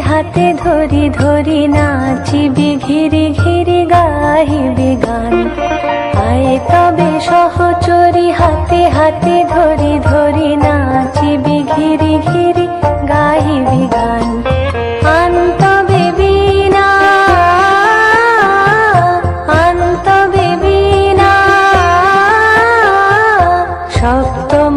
হাতে ধরি ধরি নাচিবি, ঘিরি ঘিরি গাহিবি গান। আয় তবে সহচরি, হাতে হাতে ধরি ধরি নাচিবি, ঘিরি ঘিরি গাহিবি গান। আন্ত বেবিনা আন্ত বেবিনা সপ্তম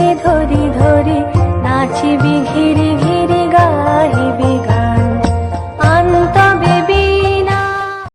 হাতে ধরি ধরি